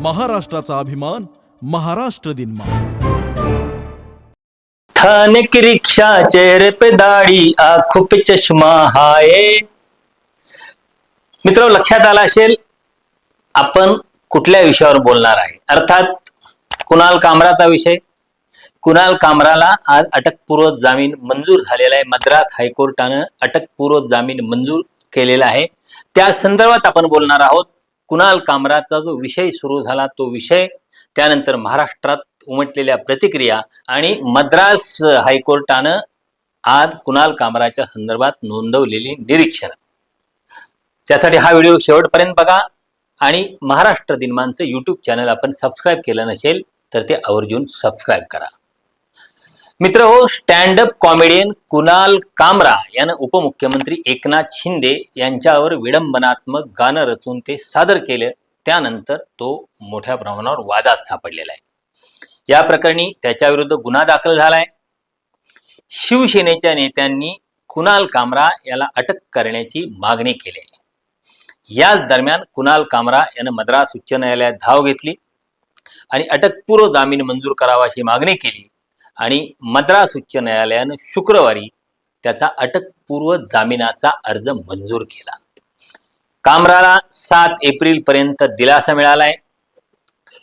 महाराष्ट्राचा अभिमान महाराष्ट्र दिन मा रिक्शा चेहरे पे दाढी आखो पे चष्मा हाय. मित्र लक्षात आला असेल आपण कुठल्या विषयावर बोलणार आहे? अर्थात कुणाल कामराचा विषय? कुणाल कामराला आज अटकपूर्व जामीन मंजूर झालेला आहे. मद्रास हायकोर्टानं अटकपूर्व जामीन मंजूर केलेला आहे. त्या संदर्भात आपण बोलणार आहोत. कुणाल कामराचा जो विषय सुरू झाला तो विषय त्यानंतर महाराष्ट्रात उमटलेल्या प्रतिक्रिया आणि मद्रास हायकोर्टानं आज कुणाल कामराच्या संदर्भात नोंदवलेली निरीक्षण. त्यासाठी हा व्हिडिओ शेवटपर्यंत बघा आणि महाराष्ट्र दिनमानचं यूट्यूब चॅनल आपण सबस्क्राईब केलं नसेल तर ते आवर्जून सबस्क्राईब करा. मित्र हो stand up comedian Kunal Kamra यानं उपमुख्यमंत्री एकनाथ शिंदे यांच्यावर विडंबनात्मक गाणं रचून ते सादर केलं. त्यानंतर तो मोठ्या प्रमाणावर वादात सापडलेला आहे. या प्रकरणी त्याच्याविरुद्ध गुन्हा दाखल झालाय. शिवसेनेच्या नेत्यांनी कुणाल कामरा याला अटक करण्याची मागणी केली. आहे याच दरम्यान कुणाल कामरा यानं मद्रास उच्च न्यायालयात धाव घेतली आणि अटकपूर्व जामीन मंजूर करावा अशी मागणी केली. आणि मद्रास उच्च न्यायालयानं शुक्रवारी त्याचा अटकपूर्व जामिनाचा अर्ज मंजूर केला. कामराला सात एप्रिल पर्यंत दिलासा मिळालाय.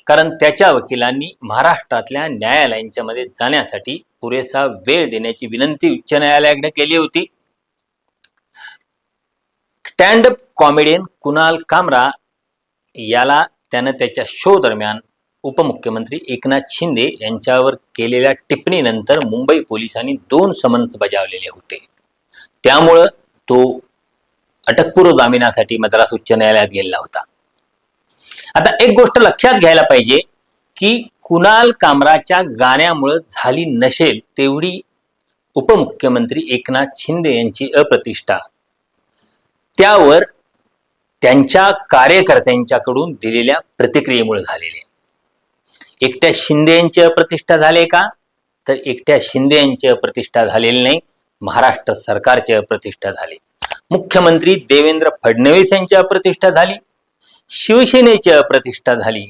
कारण त्याच्या वकिलांनी महाराष्ट्रातल्या न्यायालयांच्या मध्ये जाण्यासाठी पुरेसा वेळ देण्याची विनंती उच्च न्यायालयाकडे केली होती. Stand up comedian Kunal Kamra याला त्यानं त्याच्या शो दरम्यान उपमुख्यमंत्री एकनाथ शिंदे यांच्यावर केलेल्या टिप्पणीनंतर मुंबई पोलिसांनी दोन समन्स बजावलेले होते. त्यामुळं तो अटकपूर्व जामिनासाठी मद्रास उच्च न्यायालयात गेलेला होता. आता एक गोष्ट लक्षात घ्यायला पाहिजे की कुणाल कामराच्या गाण्यामुळं झाली नसेल तेवढी उपमुख्यमंत्री एकनाथ शिंदे यांची अप्रतिष्ठा. त्यावर त्यांच्या कार्यकर्त्यांच्याकडून दिलेल्या प्रतिक्रियेमुळे झालेली एकट्या शिंदे यांची अप्रतिष्ठा झाले का? तर एकट्या शिंदे यांची अप्रतिष्ठा झालेली नाही महाराष्ट्र सरकारची अप्रतिष्ठा झाली. मुख्यमंत्री देवेंद्र फडणवीस यांची अप्रतिष्ठा झाली शिवसेनेची अप्रतिष्ठा झाली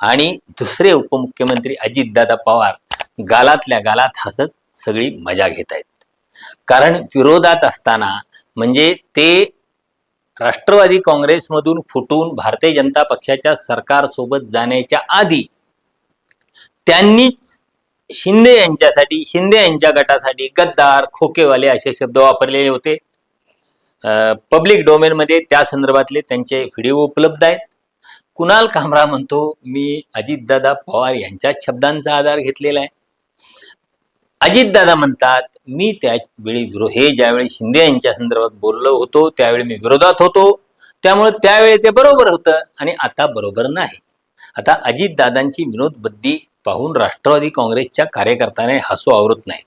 आणि दुसरे उपमुख्यमंत्री अजितदादा पवार गालातल्या गालात हसत सगळी मजा घेत आहेत. कारण विरोधात असताना म्हणजे ते राष्ट्रवादी काँग्रेसमधून फुटून भारतीय जनता पक्षाच्या सरकारसोबत जाण्याच्या आधी त्यांनीच शिंदे यांच्यासाठी शिंदे यांच्या गटासाठी गद्दार खोकेवाले असे शब्द वापरलेले होते. पब्लिक डोमेनमध्ये त्या संदर्भातले त्यांचे व्हिडिओ उपलब्ध आहेत. कुणाल कामरा म्हणतो मी अजितदादा पवार यांच्याच शब्दांचा आधार घेतलेला आहे. अजितदादा म्हणतात मी त्यावेळी विरोध हे ज्यावेळी शिंदे यांच्या संदर्भात बोललो होतो त्यावेळी मी विरोधात होतो. त्यामुळे त्यावेळी ते बरोबर होतं आणि आता बरोबर नाही. आता अजितदादांची विनोदबद्धी पाहून राष्ट्रवादी काँग्रेसच्या कार्यकर्त्याने हसू आवरत नाही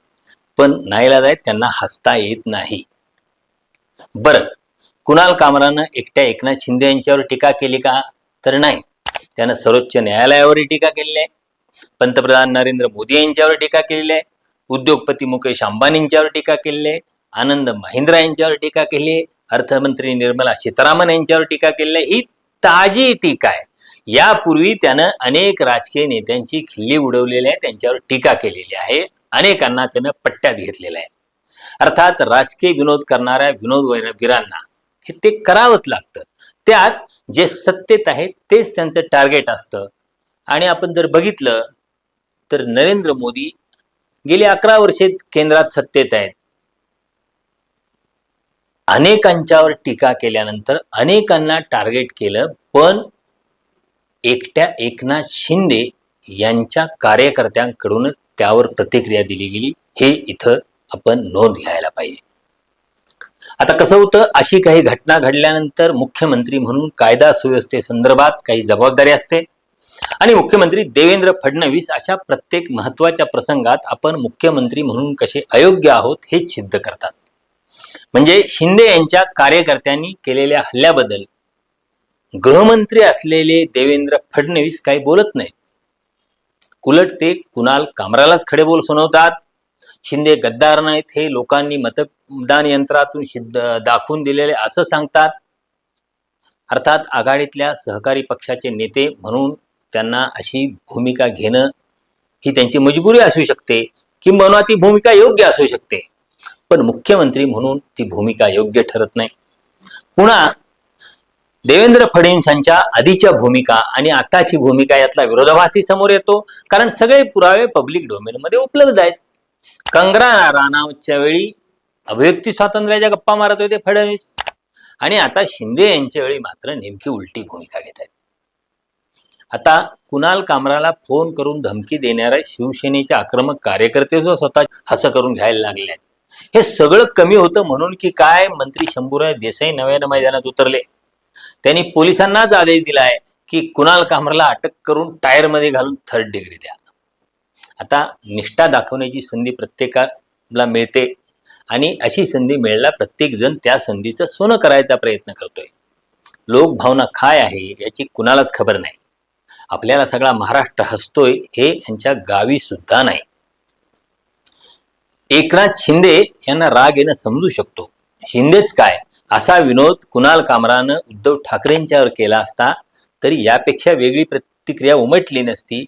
पण नाईलाज आहे त्यांना हसता येत नाही. बरं कुणाल कामरानं एकट्या एकनाथ शिंदे यांच्यावर टीका केली का? तर नाही. त्यानं सर्वोच्च न्यायालयावरही टीका केलेली आहे. पंतप्रधान नरेंद्र मोदी यांच्यावर टीका केलेली आहे. उद्योगपती मुकेश अंबानींच्यावर टीका केलेली आहे. आनंद महिंद्रा यांच्यावर टीका केली अर्थमंत्री निर्मला सीतारामन यांच्यावर टीका केलेली आहे. ही ताजी टीका आहे. यापूर्वी त्यानं अनेक राजकीय नेत्यांची खिल्ली उडवलेली आहे त्यांच्यावर टीका केलेली आहे. अनेकांना त्यानं पट्ट्यात घेतलेलं आहे. अर्थात राजकीय विनोद करणाऱ्या विनोद वीरांना हे ते करावंच लागतं. त्यात जे सत्तेत आहे तेच त्यांचं टार्गेट असतं. आणि आपण जर बघितलं तर नरेंद्र मोदी गेली अकरा वर्षे केंद्रात सत्तेत आहेत. अनेकांच्यावर टीका केल्यानंतर अनेकांना टार्गेट केलं पण एकट्या एकनाथ शिंदे यांच्या कार्यकर्त्यांकडूनच त्यावर प्रतिक्रिया दिली गेली. हे इथं आपण नोंद घ्यायला पाहिजे. आता कसं होतं? अशी काही घटना घडल्यानंतर मुख्यमंत्री म्हणून कायदा सुव्यवस्थेसंदर्भात काही जबाबदारी असते. आणि मुख्यमंत्री देवेंद्र फडणवीस अशा प्रत्येक महत्त्वाच्या प्रसंगात आपण मुख्यमंत्री म्हणून कसे अयोग्य आहोत हे सिद्ध करतात. म्हणजे शिंदे यांच्या कार्यकर्त्यांनी केलेल्या हल्ल्याबद्दल गृहमंत्री असलेले देवेंद्र फडणवीस काही बोलत नाहीत. उलट ते कुणाल कामरालाच खडे बोल सुनवतात. शिंदे गद्दार नाहीत हे लोकांनी मतदान यंत्रातून सिद्ध दाखवून दिलेले असं सांगतात. अर्थात आघाडीतल्या सहकारी पक्षाचे नेते म्हणून त्यांना अशी भूमिका घेणं ही त्यांची मजबुरी असू शकते किंबहुना ती भूमिका योग्य असू शकते. पण मुख्यमंत्री म्हणून ती भूमिका योग्य ठरत नाही. पुन्हा देवेंद्र फडणवीसांच्या आधीच्या भूमिका आणि आताची भूमिका यातला विरोधाभासी समोर येतो. कारण सगळे पुरावे पब्लिक डोमेनमध्ये उपलब्ध आहेत. कंगना राणावतच्या वेळी अभिव्यक्ती स्वातंत्र्याच्या गप्पा मारत होते फडणवीस. आणि आता शिंदे यांच्या वेळी मात्र नेमकी उलटी भूमिका घेत आहेत. आता कुणाल कामराला फोन करून धमकी देणाऱ्या शिवसेनेचे आक्रमक कार्यकर्ते जो स्वतः हसं करून घ्यायला लागले आहेत. हे सगळं कमी होतं म्हणून की काय मंत्री शंभूराय देसाई नव्यानं मैदानात उतरले? त्यांनी पोलिसांनाच आदेश दिलाय की कुणाल कामराला अटक करून टायरमध्ये घालून थर्ड डिग्री द्या. आता निष्ठा दाखवण्याची संधी प्रत्येकाला मिळते आणि अशी संधी मिळायला प्रत्येक जण त्या संधीचं सोनं करायचा प्रयत्न करतोय. लोकभावना काय आहे याची कुणालाच खबर नाही. आपल्याला सगळा महाराष्ट्र हसतोय हे यांच्या गावी सुद्धा नाही. एकनाथ शिंदे यांना राग येणं समजू शकतो. शिंदेच काय? असा विनोद कुणाल कामरानं उद्धव ठाकरेंच्यावर केला असता तरी यापेक्षा वेगळी प्रतिक्रिया उमटली नसती.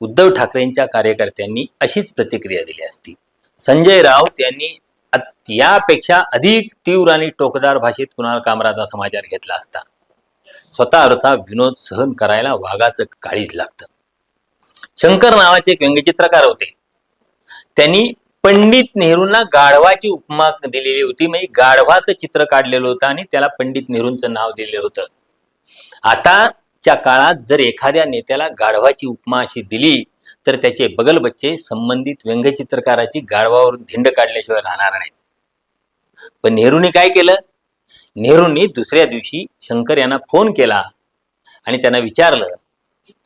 उद्धव ठाकरेंच्या कार्यकर्त्यांनी अशीच प्रतिक्रिया दिली असती. संजय राऊत यांनी यापेक्षा अधिक तीव्र आणि टोकदार भाषेत कुणाल कामराचा समाचार घेतला असता. स्वतः अर्थात विनोद सहन करायला वाघाचं काळीच लागतं. शंकर नावाचे एक व्यंगचित्रकार होते. त्यांनी पंडित नेहरूंना गाढवाची उपमा दिलेली होती. म्हणजे गाढवाचं चित्र काढलेलं होतं आणि त्याला पंडित नेहरूंचं नाव दिलेलं होतं. आताच्या काळात जर एखाद्या नेत्याला गाढवाची उपमा अशी दिली तर त्याचे बगल बच्चे संबंधित व्यंगचित्रकाराची गाढवावरून धिंड काढल्याशिवाय राहणार नाही पण नेहरूने काय केलं? नेहरूंनी दुसऱ्या दिवशी शंकर यांना फोन केला आणि त्यांना विचारलं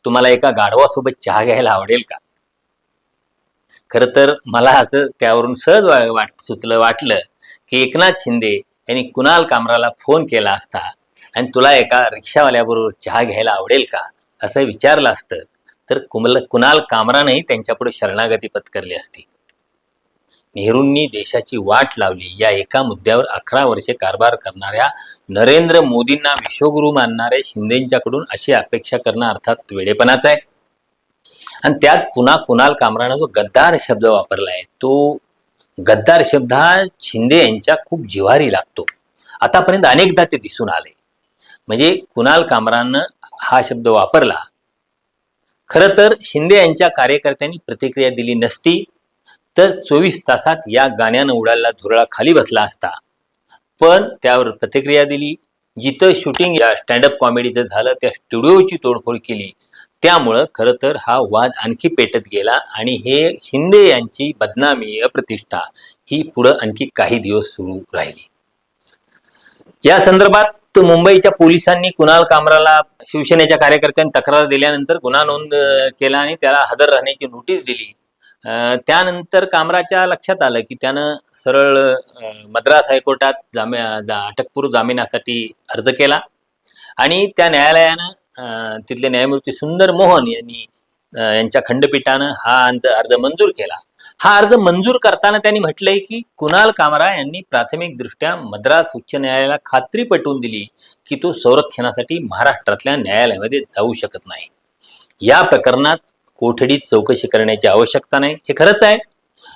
तुम्हाला एका गाढवासोबत चहा घ्यायला आवडेल का? खर तर मला आता त्यावरून सहज वाट सुचलं वाटलं की एकनाथ शिंदे यांनी कुणाल कामराला फोन केला असता आणि तुला एका रिक्षावाल्याबरोबर चहा घ्यायला आवडेल का? असं विचारलं असतं. तर कुमल कुणाल कामरानंही त्यांच्यापुढे शरणागती पत्करली असती. नेहरूंनी देशाची वाट लावली. या एका मुद्द्यावर अकरा वर्षे कारभार करणाऱ्या नरेंद्र मोदींना विश्वगुरु मानणाऱ्या शिंदेंच्याकडून अशी अपेक्षा करणं अर्थात वेडेपणाच आहे. आणि त्यात पुन्हा कुणाल कामरानं जो गद्दार शब्द वापरला आहे तो गद्दार शब्द हा शिंदे यांच्या खूप जिव्हारी लागतो. आतापर्यंत अनेकदा ते दिसून आले. म्हणजे कुणाल कामरानं हा शब्द वापरला खरं तर शिंदे यांच्या कार्यकर्त्यांनी प्रतिक्रिया दिली नसती तर चोवीस तासात या गाण्यानं उडायला धुरळा खाली बसला असता. पण त्यावर प्रतिक्रिया दिली जिथं शूटिंग या स्टँडअप कॉमेडीचं झालं त्या स्टुडिओची तोडफोड केली त्यामुळं खरं तर हा वाद आणखी पेटत गेला आणि हे शिंदे यांची बदनामी अप्रतिष्ठा ही पुढं आणखी काही दिवस सुरू राहिली. या संदर्भात मुंबईच्या पोलिसांनी कुणाल कामराला शिवसेनेच्या कार्यकर्त्यांनी तक्रार दिल्यानंतर गुन्हा नोंद केला आणि त्याला हजर राहण्याची नोटीस दिली. अं, त्यानंतर कामराच्या लक्षात आलं की त्यानं सरळ मद्रास हायकोर्टात जामी अटकपूर्व जामिनासाठी अर्ज केला आणि त्या न्यायालयानं तिथले न्यायमूर्ती सुंदर मोहन यांनी यांच्या खंडपीठानं हा अर्ज अर्ज मंजूर केला. हा अर्ज मंजूर करताना त्यांनी म्हटलंय की कुणाल कामरा यांनी प्राथमिक दृष्ट्या मद्रास उच्च न्यायालयाला खात्री पटवून दिली की तो संरक्षणासाठी महाराष्ट्रातल्या न्यायालयामध्ये जाऊ शकत नाही. या प्रकरणात कोठडीत चौकशी करण्याची आवश्यकता नाही. हे खरंच आहे.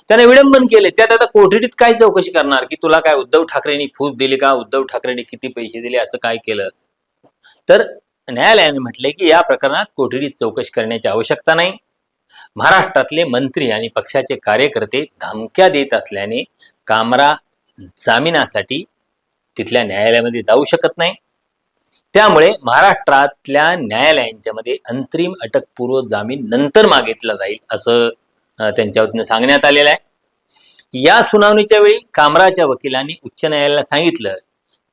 त्याने विडंबन केले. त्यात आता कोठडीत काय चौकशी करणार? की तुला काय उद्धव ठाकरेंनी फूस दिली का? उद्धव ठाकरेंनी किती पैसे दिले? असं काय केलं? तर न्यायालयाने म्हटले की या प्रकरणात कोठडीत चौकशी करण्याची आवश्यकता नाही. महाराष्ट्रातले मंत्री आणि पक्षाचे कार्यकर्ते धमक्या देत असल्याने कामरा जामिनासाठी तिथल्या न्यायालयामध्ये जाऊ शकत नाही. त्यामुळे महाराष्ट्रातल्या न्यायालयांच्या मध्ये अंतरिम अटकपूर्व जामीन नंतर मागितला जाईल असं त्यांच्या वतीनं सांगण्यात आलेलं आहे. या सुनावणीच्या वेळी कामराच्या वकिलांनी उच्च न्यायालयाला सांगितलं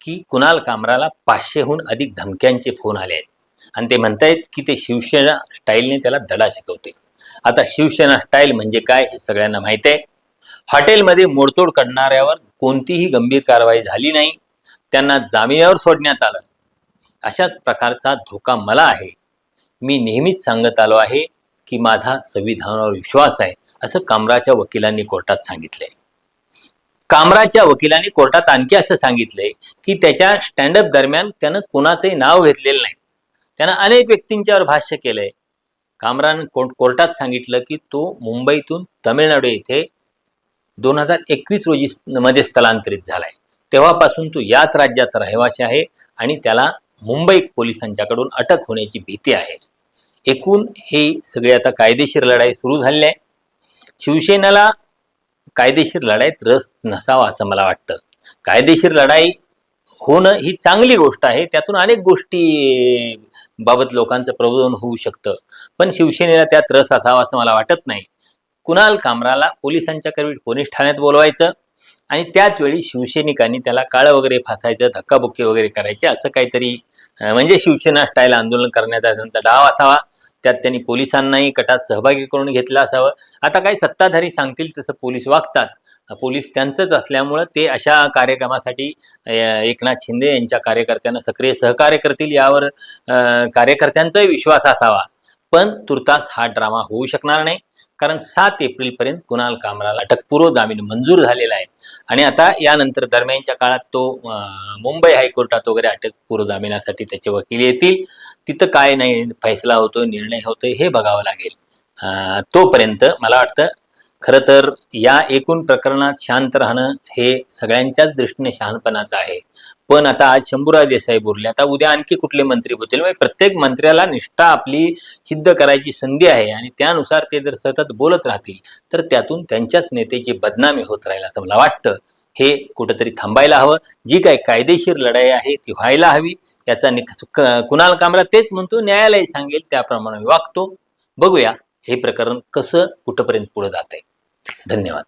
की कुणाल कामराला पाचशेहून अधिक धमक्यांचे फोन आले आहेत. आणि ते म्हणतायत की ते शिवसेना स्टाईलने त्याला धडा शिकवते आता शिवसेना स्टाईल म्हणजे काय हे सगळ्यांना माहीत आहे. हॉटेलमध्ये मोडतोड करणाऱ्यावर कोणतीही गंभीर कारवाई झाली नाही. त्यांना जामिनावर सोडण्यात आलं. अशाच प्रकारचा धोका मला आहे. मी नेहमीच सांगत आलो आहे की माझा संविधानावर विश्वास आहे असं कामराच्या वकिलांनी कोर्टात सांगितलंय. कामराच्या वकिलांनी कोर्टात आणखी असं सांगितलंय की त्याच्या स्टँडअप दरम्यान त्यानं कुणाचंही नाव घेतलेलं नाही. त्यानं अनेक व्यक्तींच्यावर भाष्य केलंय. कामरान को- कोर्टात सांगितलं की तो मुंबईतून तमिळनाडू येथे दोन हजार एकवीस रोजी मध्ये स्थलांतरित झालाय. तेव्हापासून तो याच राज्यात रहिवासी आहे आणि त्याला मुंबई पोलिसांच्याकडून अटक होण्याची भीती आहे. एकूण हे सगळी आता कायदेशीर लढाई सुरू झाली आहे शिवसेनेला कायदेशीर लढाईत रस नसावा असं मला वाटतं. कायदेशीर लढाई होणं ही चांगली गोष्ट आहे. त्यातून अनेक गोष्टी बाबत लोकांचं प्रबोधन होऊ शकतं. पण शिवसेनेला त्यात रस असावा असं मला वाटत नाही. कुणाल कामराला पोलिसांच्या करवीट पोलीस ठाण्यात बोलवायचं आणि त्याच वेळी शिवसैनिकांनी त्याला काळं वगैरे फासायचं धक्काबुक्की वगैरे करायचे असं काहीतरी म्हणजे शिवसेना स्टाईल आंदोलन करण्याचा त्यांचा डाव असावा. त्यात त्यांनी पोलिसांनाही कटात सहभागी करून घेतलं असावं. आता काही सत्ताधारी सांगतील तसं पोलीस वागतात. पोलीस त्यांचंच असल्यामुळं ते अशा कार्यक्रमासाठी एकनाथ शिंदे यांच्या कार्यकर्त्यांना सक्रिय सहकार्य करतील यावर कार्यकर्त्यांचाही विश्वास असावा. पण तुर्तास हा ड्रामा होऊ शकणार नाही. कारण सात एप्रिल पर्यंत कुणाल कामराला अटकपूर्व जामीन मंजूर झालेला आहे. आणि आता यानंतर दरम्यानच्या काळात तो मुंबई हायकोर्टात वगैरे अटकपूर्व जामिनासाठी त्याचे वकील येतील. तिथं काय नाही फैसला होतोय निर्णय होतोय हे बघावं लागेल. अं, तोपर्यंत मला वाटतं खरं तर या एकूण प्रकरणात शांत राहणं हे सगळ्यांच्याच दृष्टीने शहाणपणाचं आहे. पण आता आज शंभूराज देसाई बोलले आता उद्या आणखी कुठले मंत्री होतील? म्हणजे प्रत्येक मंत्र्याला निष्ठा आपली सिद्ध करायची संधी आहे आणि त्यानुसार ते जर सतत बोलत राहतील तर त्यातून त्यांच्याच नेत्याची बदनामी होत राहील असं मला वाटतं. हे कुठंतरी थांबायला हवं. जी काही कायदेशीर लढाई आहे ती व्हायला हवी. याचा निक कुणाल कामरा तेच म्हणतो न्यायालय सांगेल त्याप्रमाणे मी वागतो बघूया हे प्रकरण कसं कुठंपर्यंत पुढे जात आहे धन्यवाद.